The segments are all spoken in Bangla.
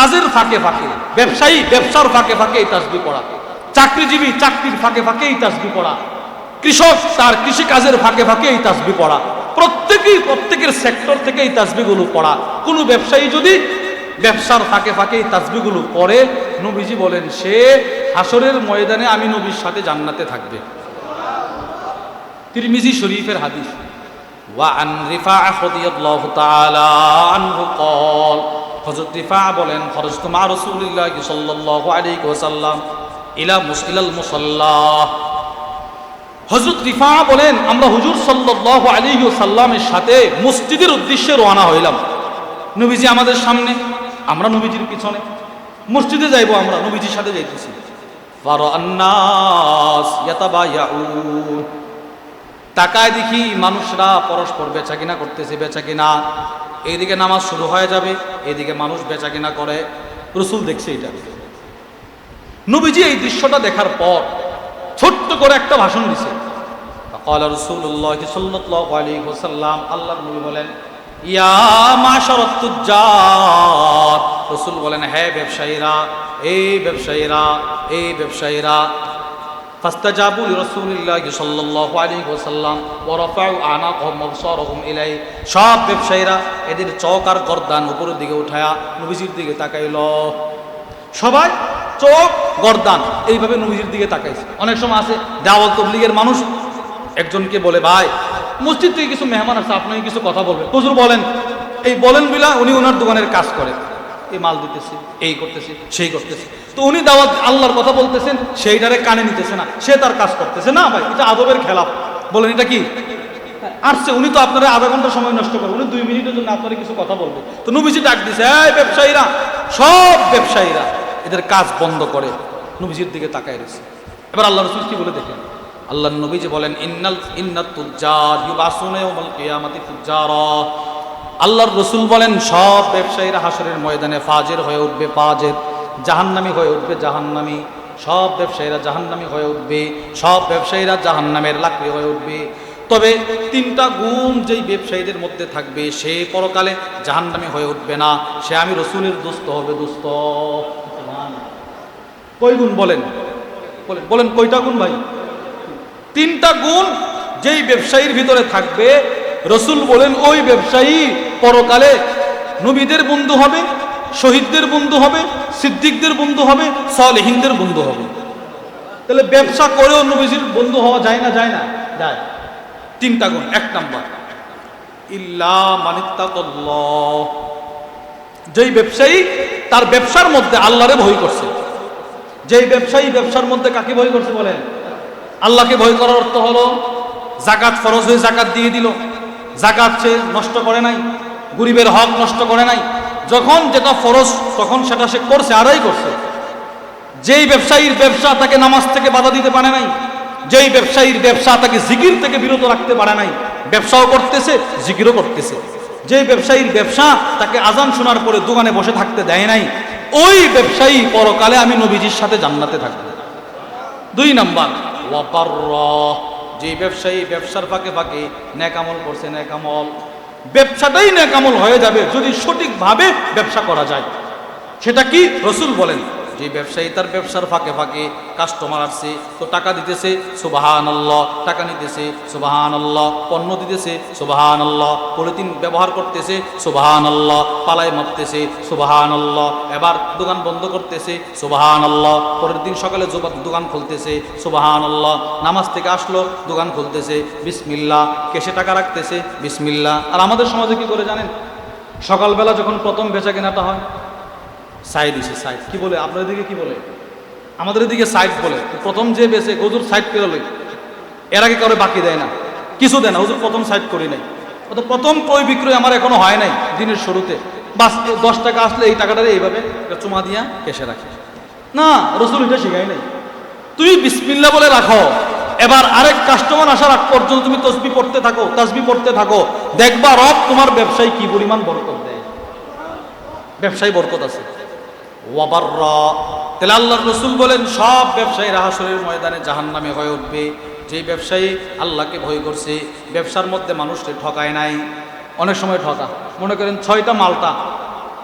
কাজের ফাঁকে ফাঁকে ব্যবসায়ী ব্যবসার ফাঁকে ফাঁকে এই তাসবি পড়া চাকরিজীবী চাকরির ফাঁকে ফাঁকে এই তাসবি পড়া কৃষক তার কৃষি কাজের ফাঁকে ফাঁকে এই তাসবি পড়া প্রত্যেকেই প্রত্যেকের সেক্টর থেকে এই তাসবিগুলো পড়া কোনো ব্যবসায়ী যদি ব্যবসার ফাঁকে ফাঁকে এই তাসবিগুলো পড়ে নবীজি বলেন সে হাসরের ময়দানে আমি নবীর সাথে জান্নাতে থাকবে তিরমিজি শরীফের হাদিস وعن رفاعة رضي الله تعالى عنه قال হযরত রিফা বলেন, খরজতু মা রাসূলিল্লাহ সাল্লাল্লাহু আলাইহি ওয়াসাল্লাম ইলা মুসাল্লা হযরত রিফা বলেন, আমরা হুজুর সাল্লাল্লাহু আলাইহি ওয়াসাল্লামের সাথে মসজিদের উদ্দেশ্যে রওনা হইলাম। নবীজি আমাদের সামনে, আমরা নবীজির পিছনে। মসজিদে যাইবো আমরা, নবীজির সাথে যাইতেছি। ফারা আন্নাস ইয়াতাবায়াউন। তাকায় দেখি মানুষরা পরস্পর বেচা কিনা করতেছে বেচা কিনা এইদিকে নামাজ শুরু হয়ে যাবে, এইদিকে মানুষ বেচা কিনা করে। রসুল দেখছে এটা নবীজি এই দৃশ্যটা দেখার পর ছোট্ট করে একটা ভাষণ দিছে। আল্লাহ বলেন, ইয়া মা রসুল বলেন হ্যাঁ ব্যবসায়ীরা, এই ব্যবসায়ীরা এই ব্যবসায়ীরা فاستجابوا لرسول الله صلى الله عليه وسلم ورفعوا اعناقهم وابصارهم اليه সব ব্যবসায়ীরা এদের চোখ আর গর্দান উপরের দিকে উঠায়া নবীজির দিকে তাকাইল সবাই চোখ গর্দান এইভাবে নবীজির দিকে তাকাইছে অনেক সময় আছে দাওয়াত তবলিগের মানুষ একজনকে বলে ভাই মসজিদ থেকে কিছু মেহমান আছে আপনাকে কিছু কথা বলবেন হুজুর বলেন এই বলেন বিলা উনি ওনার দোকানের কাজ করেন এই মাল দিতেছে, এই করতেছে, সেই করতেছে। তো উনি দাওয়াত আল্লাহর কথা বলতেছেন, সেইটারে কানে নিতেছে না। সে তার কাজ করতেছে। না ভাই, এটা আদবের খেলাফ। বলেন, এটা কি? আসছে, উনি তো আপনারা আধা ঘণ্টা সময় নষ্ট করবে উনি দুই মিনিটের জন্য আপনারা কিছু কথা বলবে। তো নবীজি ডাক দিছে, এই ব্যবসায়ীরা, সব ব্যবসায়ীরা এদের কাজ বন্ধ করে। নবীজির দিকে তাকায় রয়েছে। এবার আল্লাহ রসুল কি বলে দেখেন? আল্লাহ নবী যে বলেন, ইন্নাল ইন্নাত তুজ্জার ইউবাসুনা ইয়াউমাল কিয়ামাতি তুজ্জারা আল্লাহর রসুল বলেন, সব ব্যবসায়ীরা হাসরের ময়দানে ফাজের হয়ে উঠবে, ফাজের। জাহান্নামি হয়ে উঠবে জাহান্নামি। সব ব্যবসায়ীরা জাহান্নামি হয়ে উঠবে, সব ব্যবসায়ীরা জাহান্নামের লাকড়ি হয়ে উঠবে। তবে তিনটা গুণ যেই ব্যবসায়ীদের মধ্যে থাকবে, সে পরকালে জাহান্নামি হয়ে উঠবে না। সে আমি রসুলের দুস্থ হবে দুস্থ কই গুণ বলেন? বলেন বলেন গুণ ভাই? তিনটা গুণ যেই ব্যবসায়ীর ভিতরে থাকবে, রসুল বলেন, ওই ব্যবসায়ী পরকালে নবীদের বন্ধু হবে, শহীদদের বন্ধু হবে, সিদ্দিকদের বন্ধু হবে, সলেহিনদের বন্ধু হবে। তাহলে ব্যবসা করেও নবীজির বন্ধু হওয়া যায় না যায় না? যায়। তিনটা গুণ, এক নাম্বার। ইল্লা মানিত্তাকাল্লাহ। যেই ব্যবসায়ী তার ব্যবসার মধ্যে আল্লাহরে ভয় করছে। যেই ব্যবসায়ী ব্যবসার মধ্যে কাকে ভয় করছে বলেন? আল্লাহকে ভয় করার অর্থ হলো, জাকাত ফরজ হয়ে জাকাত দিয়ে দিল। জাকাত সে নষ্ট করে নাই। গরিবের হক নষ্ট করে নাই। যখন যেটা ফরজ, তখন সেটা সে করছে, আদায় করছে। যেই ব্যবসায়ীর ব্যবসা তাকে নামাজ থেকে বাধা দিতে পারে নাই, যেই ব্যবসায়ীর ব্যবসা তাকে জিকির থেকে বিরত রাখতে পারে নাই, ব্যবসাও করতেছে, জিকিরও করতেছে। যেই ব্যবসায়ীর ব্যবসা তাকে আজান শোনার পরে দোকানে বসে থাকতে দেয় নাই, ওই ব্যবসায়ী পরকালে আমি নবীজির সাথে জান্নাতে থাকব। দুই নাম্বার ওয়াপার যে ব্যবসায়ী ব্যবসার ফাঁকে ফাঁকে ন্যাকামল করছে, ন্যাকামল। ব্যবসাটাই ন্যাকামল হয়ে যাবে যদি সঠিকভাবে ব্যবসা করা যায়। সেটা কি? রসুল বলেন। যে ব্যবসায়ী, তার ব্যবসার ফাঁকে ফাঁকে কাস্টমার আসছে, তো টাকা দিতেছে সুবাহান আল্লাহ টাকা নিতেছে সুবাহান আল্লাহ পণ্য দিতেছে সুবাহান আল্লাহ পলিথিন ব্যবহার করতেছে সুবাহান আল্লাহ পালায় মারতেছে সুবাহান আল্লাহ এবার দোকান বন্ধ করতেছে সুবাহান আল্লাহ পরের দিন সকালে দোকান খুলতেছে সুবাহান আল্লাহ নামাজ থেকে আসলো, দোকান খুলতেছে বিসমিল্লা কেসে টাকা রাখতেছে বিসমিল্লা আর আমাদের সমাজে কি করে জানেন? সকালবেলা যখন প্রথম বেচা কেনাটা হয় সাইড দিছে সাইড। কি বলে? আপনাদের দিকে কি বলে? আমাদের দিকে সাইড বলে। প্রথম যে বেছে হজুর সাইড করে লই। এর আগে কারও বাকি দেয় না। কিছু দেয় না। হুজুর প্রথম সাইড করি নাই। অত প্রথম ক্রয় বিক্রয় আমার এখনও হয় নাই দিনের শুরুতে। বাস দশ টাকা আসলে এই টাকাটা এইভাবে চুমা দিয়া কেসে রাখে। না, রসুল এটা শিখাই নাই। তুমি বিসমিল্লা বলে রাখো। এবার আরেক কাস্টমার আসার আগ পর্যন্ত তুমি তসবি পড়তে থাকো, তসবি পড়তে থাকো। দেখবা রব তোমার ব্যবসায়ী কি পরিমাণ বরকত দেয়। ব্যবসায়ী বরকত আছে। ওয়াবার তাহলে আল্লাহর রসুল বলেন, সব ব্যবসায়ী হাসরের ময়দানে জাহান্নামে হয়ে উঠবে। যে ব্যবসায়ী আল্লাহকে ভয় করছে, ব্যবসার মধ্যে মানুষকে ঠকায় নাই। অনেক সময় ঠকা। মনে করেন ছয়টা মালটা,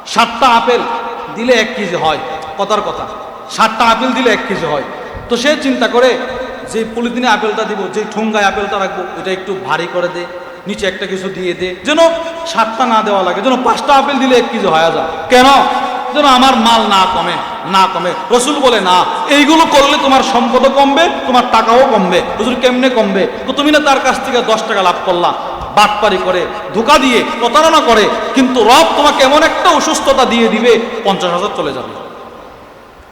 সাতটা আপেল দিলে এক কেজি হয়। কথার কথা ষাটটা আপেল দিলে এক কেজি হয়। তো সে চিন্তা করে, যে পলিথিনে আপেলটা দিব, যে ঠোঙ্গায় আপেলটা রাখব ওটা একটু ভারী করে দে, নিচে একটা কিছু দিয়ে দে। যেন সাতটা না দেওয়া লাগে, যেন পাঁচটা আপেল দিলে এক কেজি হয়ে যায়। কেন? যেন আমার মাল না কমে না কমে। রসুল বলে, না, এইগুলো করলে তোমার সম্পদও কমবে, তোমার টাকাও কমবে রসুল কেমনে কমবে? তো তুমি না তার কাছ থেকে দশ টাকা লাভ করলা, বাটপারি করে, ধোকা দিয়ে, প্রতারণা করে, কিন্তু রব তোমাকে এমন একটা অসুস্থতা দিয়ে দিবে, পঞ্চাশ হাজার চলে যাবে।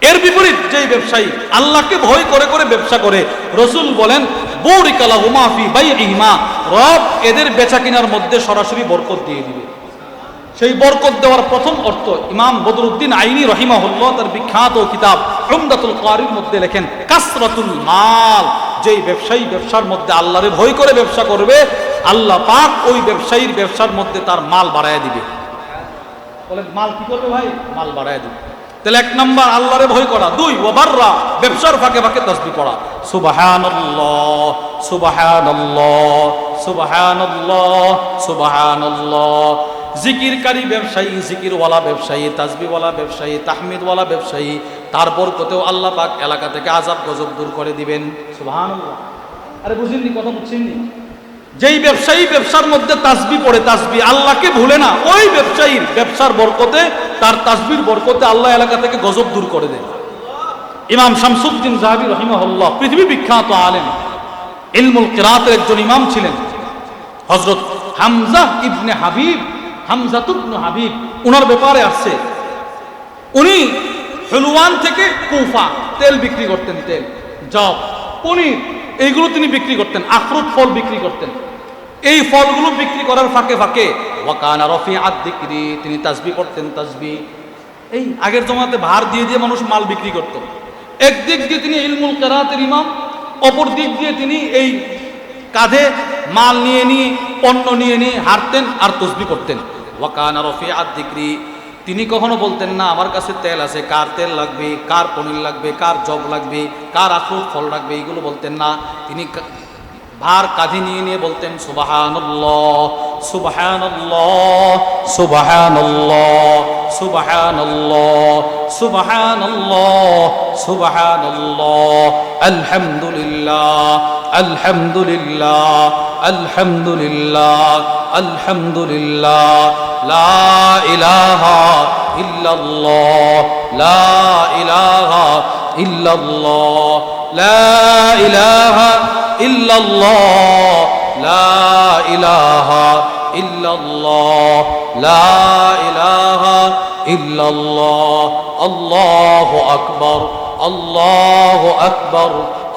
এর বিপরীত যেই ব্যবসায়ী আল্লাহকে ভয় করে করে ব্যবসা করে, রসুল বলেন বৌরিকালা হুমাফি বাই ইমা রব এদের বেচা কিনার মধ্যে সরাসরি বরকত দিয়ে দিবে। সেই বরকত দেওয়ার প্রথম অর্থ ইমাম বদরুদ্দিন আইনি রহিমাহুল্লাহ তার বিখ্যাত কিতাব রমদাতুল কারির মধ্যে লেখেন, কাসরাতুল মাল যেই ব্যবসায়ী ব্যবসার মধ্যে আল্লাহরে ভয় করে ব্যবসা করবে, আল্লাহ পাক ওই ব্যবসায়ীর ব্যবসার মধ্যে তার মাল বাড়ায় দিবে। বলেন, মাল কি করবে ভাই? মাল বাড়ায় দিবে। তাহলে এক নম্বর, আল্লাহরে ভয় করা। দুই, ওবাররা ব্যবসার ফাঁকে ফাঁকে তসবি পড়া। সুবহানাল্লাহ সুবহানাল্লাহ সুবহানাল্লাহ সুবহানাল্লাহ। জিকিরকারী ব্যবসায়ী, জিকিরওয়ালা ব্যবসায়ী, তাজবিওয়ালা ব্যবসায়ী, তাহমিদওয়ালা ব্যবসায়ী তারপর কোথাও আল্লাহ পাক এলাকা থেকে আজাব গজব দূর করে দিবেন। সুবহানাল্লাহ। আরে বুঝিনি কথা বুঝছেননি যেই ব্যবসায়ী ব্যবসার মধ্যে তাসবি পড়ে তাসবি আল্লাহকে ভুলে না, ওই ব্যবসায়ীর ব্যবসার বরকতে, তার তাসবির বরকতে আল্লাহ এলাকা থেকে গজব দূর করে দেয়। ইমাম শামসুদ্দিন জাহাবি রহিমাহুল্লাহ, পৃথিবী বিখ্যাত আলেম, ইলমুল কিরাতের একজন ইমাম ছিলেন হজরত হামজা ইবনে হাবিব। হামজাতুবনু হাবিব ওনার ব্যাপারে আসছে। উনি হেলুয়ান থেকে কুফা, তেল বিক্রি করতেন, তেল, জব, পনির, এইগুলো তিনি বিক্রি করতেন, আখরুট ফল বিক্রি করতেন। এই ফলগুলো বিক্রি করার ফাঁকে ফাঁকে, ওয়াকানা রফি আদ তিনি তাসবি করতেন তাসবি। এই আগের জমাতে ভার দিয়ে দিয়ে মানুষ মাল বিক্রি করত। একদিক দিয়ে তিনি ইলমুল কেরাতের ইমাম, অপর দিক দিয়ে তিনি এই কাঁধে মাল নিয়ে নিয়ে, পণ্য নিয়ে নিয়ে হাঁটতেন আর তসবি করতেন ওয়াকানা রফি আদ দিক্রি। তিনি কখনো বলতেন না, আমার কাছে তেল আছে, কার তেল লাগবে, কার পনির লাগবে, কার জব লাগবে, কার আখরুট ফল লাগবে এইগুলো বলতেন না। তিনি ভার কাঁধে নিয়ে নিয়ে বলতেন সুবাহান্লাহ সুবাহান্লাহ সুবাহান্লাহ সুবাহান্লাহ সুবাহান্লাহ সুবাহান্লাহ আলহামদুলিল্লাহ আলহামদুলিল্লাহ আলহামদুলিল্লাহ আলহামদুলিল্লাহ লা ইলাহা ইল্লাল্লাহ লা ইলাহা ইল্লাল্লাহ লা ইলাহা ইল্লাল্লাহ লা ইলাহা ইল্লাল্লাহ লা ইলাহা ইল্লাল্লাহ আল্লাহু আকবার আল্লাহু আকবার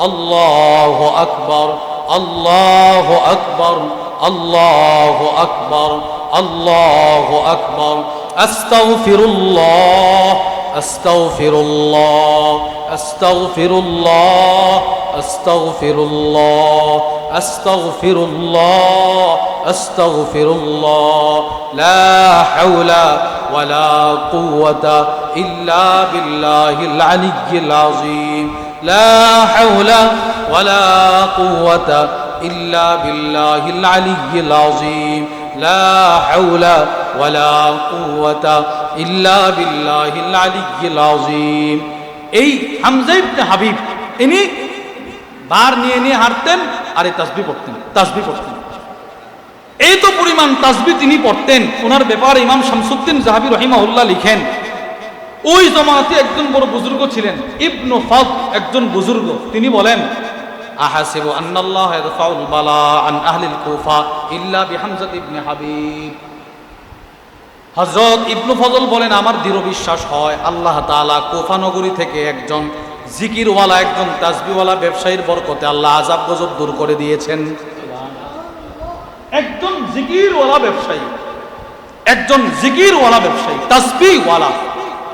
আল্লাহু আকবার আল্লাহু আকবার الله أكبر الله أكبر الله أكبر. أستغفر الله أستغفر الله أستغفر الله أستغفر الله أستغفر الله أستغفر الله. لا حول ولا قوة إلا بالله العلي العظيم. لا حول ولا قوة إلا بالله العلي العظيم لا حول ولا قوة إلا بالله العلي العظيم এই হামজা ইবনে হাবিব, ইনি ভার নিয়ে নিয়ে হাঁটতেন আর এই তাসবি পড়তেন তাসবি পড়তেন। এই তো পরিমাণ তাসবি তিনি পড়তেন। ওনার ব্যাপারে ইমাম শামসুদ্দিন জাহাবি রহিমাউল্লাহ লিখেন ওই জমাতে একজন বড় বুজুর্গ ছিলেন, ইবনু ফদ একজন বুজুর্গ। তিনি বলেন, আহাসিবু আন্নাল্লাহ ইয়ারফাউল বালা আন আহলিল কুফা ইল্লা বিহামজাত ইবনে হাবিব। হযরত ইবনু ফজল বলেন, আমার দৃঢ় বিশ্বাস হয়, আল্লাহ তাআলা কুফা নগরী থেকে একজন জিকিরওয়ালা, একজন তাসবিওয়ালা ব্যবসায়ীর বরকতে আল্লাহ আজাব গজব দূর করে দিয়েছেন। একজন জিকিরওয়ালা ব্যবসায়ী, একজন জিকিরওয়ালা ব্যবসায়ী তাসবিওয়ালা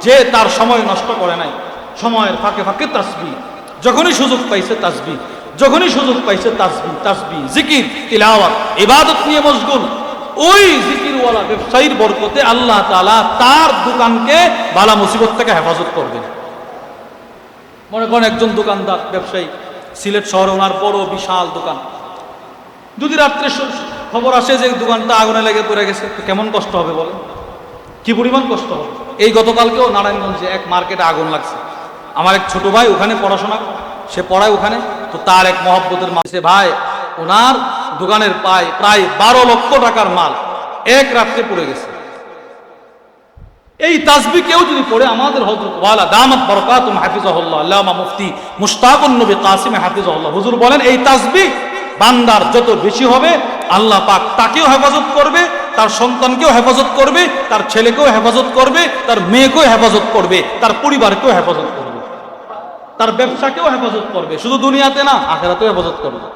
যে তার সময় নষ্ট করে নাই। সময়ের ফাঁকে ফাঁকে তাসবি। যখনই সুযোগ পাইছে তাসবি। যখনই সুযোগ পাইছে তাসবি তাসবি, জিকির, তিলাওয়াত, ইবাদত নিয়ে মশগুল। ওই জিকিরওয়ালা ব্যবসায়ীর বরকতে আল্লাহ তাআলা তার দোকানকে বালা মুসিবত থেকে হেফাজত করবেন। মনে করেন একজন দোকানদার, ব্যবসায়ী, সিলেট শহরে ওনার বড় বিশাল দোকান। যদি রাত্রে খবর আসে যে দোকানটা আগুনে লেগে পড়ে গেছে কেমন কষ্ট হবে বলেন? কি পরিমাণ কষ্ট হবে? এই গতকালকেও নারায়ণগঞ্জে এক মার্কেটে আগুন লাগছে। আমার এক ছোট ভাই ওখানে পড়াশোনা সে পড়ায় ওখানে। তো তার এক মহব্বতের মাসে ভাই, ওনার দোকানের পায় প্রায় বারো লক্ষ টাকার মাল, এক রাত্রে পড়ে গেছে। এই তাসবি কেউ যদি পড়ে, আমাদের আল্লামা মুফতি নবী কাসিম হুজুর বলেন, এই তাসবি বান্দার যত বেশি হবে, আল্লাহ পাক তাকেও হেফাজত করবে তার সন্তানকেও হেফাজত করবে, তার ছেলেকেও হেফাজত করবে, তার মেয়েকেও হেফাজত করবে, তার পরিবারকেও হেফাজত করবে, তার ব্যবসাকেও হেফাজত করবে, শুধু দুনিয়াতে না, আখেরাতেও হেফাজত করবে।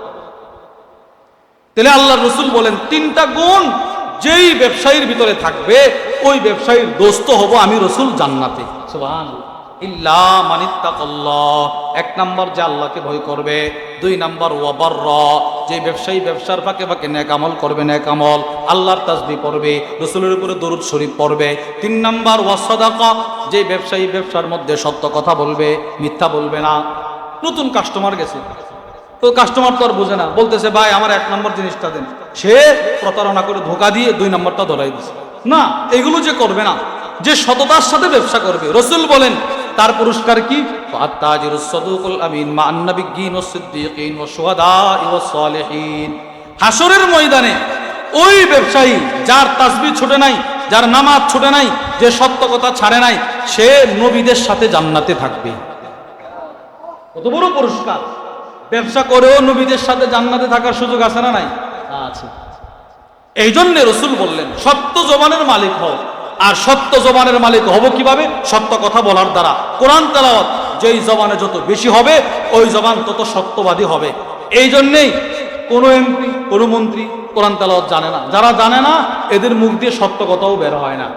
তাহলে আল্লাহ রসুল বলেন, তিনটা গুণ যেই ব্যবসায়ীর ভিতরে থাকবে, ওই ব্যবসায়ীর দোস্ত হব আমি রসুল জান্নাতে। এক নাম্বার যে আল্লাহকে ভয় করবে, দুই নাম্বার ওয়াবার যে ব্যবসায়ী ব্যবসার ফাঁকে ফাঁকে নেক আমল করবে নেক আমল আল্লাহর তাসবি পড়বে, রসুলের উপরে দরুদ শরীফ পড়বে। তিন নাম্বার ওয়াসাদাকা যে ব্যবসায়ী ব্যবসার মধ্যে সত্য কথা বলবে, মিথ্যা বলবে না। নতুন কাস্টমার গেছে। তো কাস্টমার তো আর বোঝে না। বলতেছে, ভাই, আমার এক নম্বর জিনিসটা দেন। সে প্রতারণা করে ধোকা দিয়ে দুই নম্বরটা ধরাই দিছে। না, এগুলো যে করবে না, যে সততার সাথে ব্যবসা করবে। রসুল বলেন তার পুরস্কার কি? আমিন মা সিদ্দীকিন সালিহিন। হাসরের ময়দানে ওই ব্যবসায়ী যার তাসবিহ ছুটে নাই যার নামাজ ছুটে নাই যে সত্য কথা ছাড়ে নাই সে নবীদের সাথে জান্নাতে থাকবে। কত বড় পুরস্কার। ব্যবসা করেও নবীদের সাথে জান্নাতে থাকার সুযোগ আছে না নাই? আছে। এই জন্যে রসুল বললেন সত্য জবানের মালিক হও। আর সত্য জবানের মালিক হব কীভাবে? সত্য কথা বলার দ্বারা। কোরআন তেলাওয়াত, যেই জবানে যত বেশি হবে, ওই জবান তত সত্যবাদী হবে। এই জন্যেই কোনো এমপি, কোনো মন্ত্রী কোরআন তেলাওয়াত জানে না। যারা জানে না, এদের মুখ দিয়ে সত্য কথাও বের হয় না।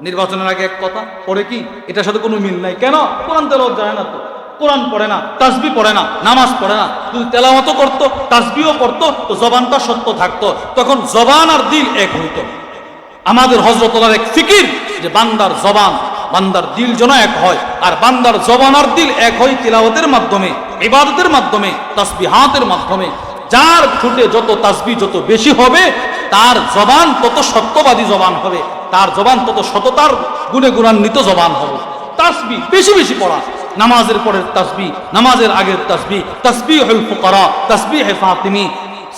নির্বাচনের আগে এক কথা, পরে কি? এটার সাথে কোনো মিল নাই। কেন? কোরআন তেলাওয়াত জানে না তো। কোরআন পড়ে না, তাসবি পড়ে না, নামাজ পড়ে না। যদি তেলাওয়াতও করতো, তাসবিও করতো, তো জবানটা সত্য থাকতো। তখন জবান আর দিল এক হইতো। আমাদের হজরতলার এক ফিকির যে বান্দার জবান, বান্দার দিল যেন এক হয়। আর বান্দার জবান আর দিল এক হয় তিলাওয়াতের মাধ্যমে, ইবাদতের মাধ্যমে, তাসবিহাতের মাধ্যমে। যার ঠুটে যত তাসবি যত বেশি হবে, তার জবান তত সত্যবাদী জবান হবে। তার জবান তত সততার গুণে গুণান্বিত জবান হবে। তাসবি বেশি বেশি পড়া। নামাজের পরের তাসবি নামাজের আগের তাসবি তাসবি হল ফুকারা তাসবি হে ফাতিমি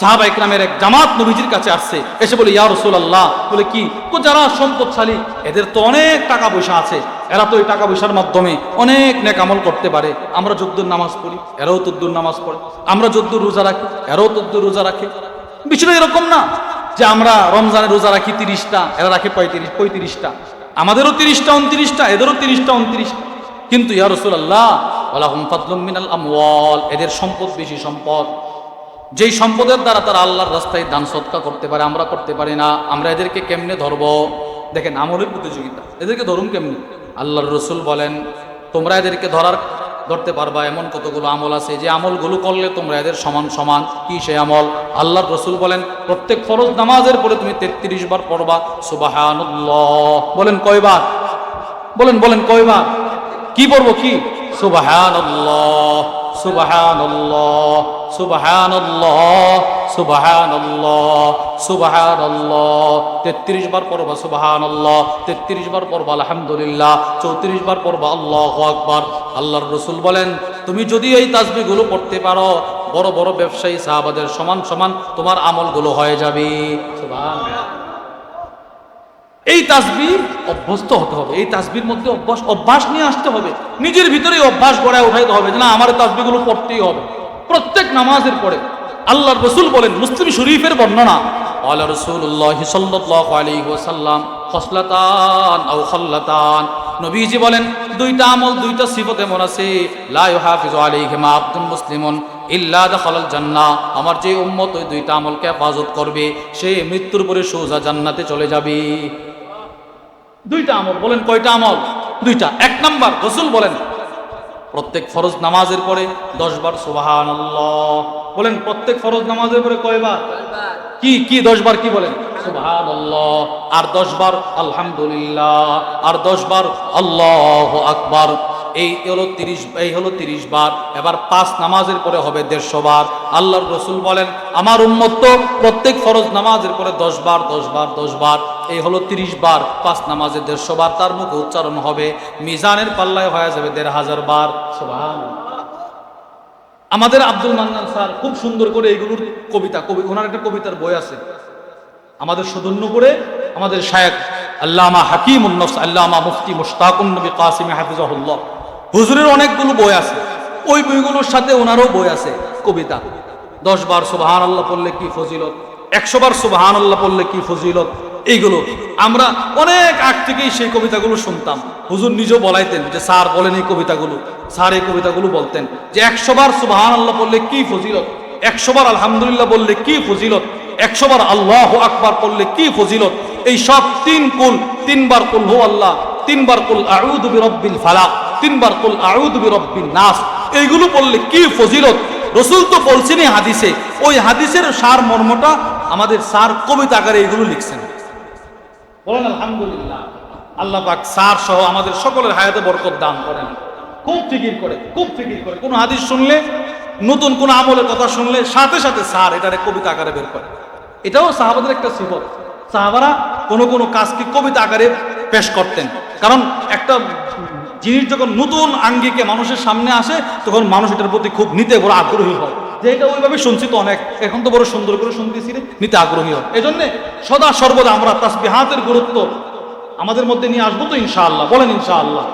সাহাবা ইকরামের এক জামাত নবীজির কাছে আসছে, এসে বলে, ইয়া রাসূলুল্লাহ। বলে, কি? তো যারা সম্পদশালী, এদের তো অনেক টাকা পয়সা আছে। এরা তো এই টাকা পয়সার মাধ্যমে অনেক নেক আমল করতে পারে। আমরা যদ্দুর নামাজ পড়ি, এরাও তদ্দুর নামাজ পড়ে। আমরা যদ্দুর রোজা রাখি, এরাও তদ্দুর রোজা রাখে। বিষয়টা এরকম না যে আমরা রমজানের রোজা রাখি তিরিশটা, এরা রাখে পঁয়ত্রিশ, পঁয়ত্রিশটা। আমাদেরও তিরিশটা, উনত্রিশটা, এদেরও তিরিশটা উনত্রিশটা কিন্তু ইয়া রসুল্লাহ ওলাহুম ফাদলুম মিনাল আমওয়াল। এদের সম্পদ বেশি সম্পদ। যেই সম্পদের দ্বারা তারা আল্লাহর রাস্তায় দান সৎকা করতে পারে, আমরা করতে পারি না। আমরা এদেরকে কেমনে ধরব? দেখেন, আমলের প্রতিযোগিতা। এদেরকে ধরুন কেমনে? আল্লাহর রসুল বলেন, তোমরা এদেরকে ধরার, ধরতে পারবা এমন কতগুলো আমল আছে, যে আমলগুলো করলে তোমরা এদের সমান সমান কি সে আমল? আল্লাহর রসুল বলেন, প্রত্যেক ফরজ নামাজের পরে তুমি তেত্রিশ বার পড়বা। সুবাহানুল্লাহ। বলেন, কয়বার? বলেন বলেন, কয়বার? কি পড়ব কি? সুবাহানুল্লাহ। সুবাহানুল্লাহ সুবাহানুল্লাহ সুবাহানুল্লাহ সুবাহানুল্লাহ। তেত্রিশ বার পড়বা সুবাহানুল্লাহ, তেত্রিশ বার পড়বা আলহামদুলিল্লাহ, চৌত্রিশ বার পড়বা আল্লাহ আকবার। আল্লাহর রসুল বলেন, তুমি যদি এই তাসবিগুলো পড়তে পারো, বড় বড় ব্যবসায়ী সাহাবাদের সমান সমান তোমার আমলগুলো হয়ে যাবে। সুবহানাল্লাহ। তাসবি অভ্যস্ত হতে হবে। এই তাসবির মধ্যে অভ্যাস অভ্যাস নিয়ে আসতে হবে। নিজের ভিতরে অভ্যাস গড়ায় উঠাইতে হবে না, আমার তাসবিগুলো পড়তেই হবে। প্রত্যেক নামাজের পরে আল্লাহর রসুল বলেন, মুসলিম শরীফের বর্ণনা আল্লাহ রসুল্লাহ সাল্লাহ আলী ওসাল্লাম খসলাতান আও খল্লাতান। নবীজি বলেন, দুইটা আমল, দুইটা সিফত এমন আছে, লা ইউহাফিজু আলাইহিমা আব্দুল মুসলিমুন ইল্লা দাখালাল জান্নাহ। আমার যে উম্মত ওই দুইটা আমলকে হেফাজত করবে, সে মৃত্যুর পরে সোজা জান্নাতে চলে যাবে। দুইটা আমল বলেন কয়টা আমল? দুইটা। এক নাম্বার রসুল বলেন প্রত্যেক ফরজ নামাজের পরে দশ বার সুবাহান বলেন প্রত্যেক ফরজ নামাজের পরে কয়বার? কি কি দশ বার কি বলেন? সুবাহান আর দশ বার আলহামদুলিল্লাহ। আর দশ বার আল্লাহ আকবার। এই হলো তিরিশ, এই হলো তিরিশ বার। এবার পাঁচ নামাজের পরে হবে দেড়শো বার। আল্লাহর রসুল বলেন, আমার উম্মত তো প্রত্যেক ফরজ নামাজের পরে দশ বার দশ বার দশ বার। এই হলো তিরিশ বার। পাঁচ নামাজে দেড়শো বার, তার মুখে উচ্চারণ হবে, মিজানের পাল্লায় হয়ে যাবে দেড় হাজার বার। আমাদের আব্দুল মান্নান স্যার খুব সুন্দর করে এইগুলোর কবিতা, কবি, ওনার একটা কবিতার বই আছে। আমাদের সুদন্য করে আমাদের শায়েক আল্লামা হাকিম উন্নস আল্লামা মুফতি মুশতাকুন নবী কাসিম হাফিজাহুল্লাহ। হুজুরের অনেকগুলো বই আছে। ওই বইগুলোর সাথে ওনারও বই আছে, কবিতা। দশ বার সুবাহান আল্লাহ পড়লে কি ফজিলত? একশো বার সুবাহান আল্লাহ পড়লে কি ফজিলত? এইগুলো। আমরা অনেক আগ থেকেই সেই কবিতাগুলো শুনতাম। হুজুর নিজেও বলাইতেন যে, স্যার বলেন এই কবিতাগুলো। স্যার এই কবিতাগুলো বলতেন যে, একশো বার সুবাহান আল্লাহ পড়লে কি ফজিলত? একশো বার আলহামদুলিল্লাহ বললে কি ফজিলত? একশো বার আল্লাহ আকবার পড়লে কি ফজিলত? এই সব তিন কুল, তিনবার কুল হো আল্লাহ তিনবার কুল আউদ বিরব্বিল ফালাক। তিনবার কুল আউদ বিরব্বিল নাস। এইগুলো পড়লে কি ফজিলত? রসুল তো বলছেনই হাদিসে, ওই হাদিসের সার মর্মটা আমাদের সার কবিতা আকারে এইগুলো লিখছেন। বলেন, আলহামদুলিল্লাহ। আল্লাহ পাক সার সহ আমাদের সকলের হায়াতে বরকত দান করেন। খুব ফিকির করে, খুব ফিকির করে। কোনো হাদিস শুনলে, নতুন কোন আমলের কথা শুনলে সাথে সাথে সার এটারে কবিতা আকারে বের করে। এটাও সাহাবাদের একটা সিফত। সাহাবারা কোনো কোনো কাজকে কবিতা আকারে পেশ করতেন। কারণ একটা জিনিস যখন নতুন আঙ্গিকে মানুষের সামনে আসে, তখন মানুষ এটার প্রতি খুব নিতে বড় আগ্রহী হয়। যে এটা ওইভাবে শুনছি তো অনেক। এখন তো বড় সুন্দর করে শুনতেছি নিতে আগ্রহী হয়। এজন্য সদা সর্বদা আমরা তাসবিহাতের গুরুত্ব আমাদের মধ্যে নিয়ে আসব তো ইনশাআল্লাহ। বলেন ইনশাআল্লাহ।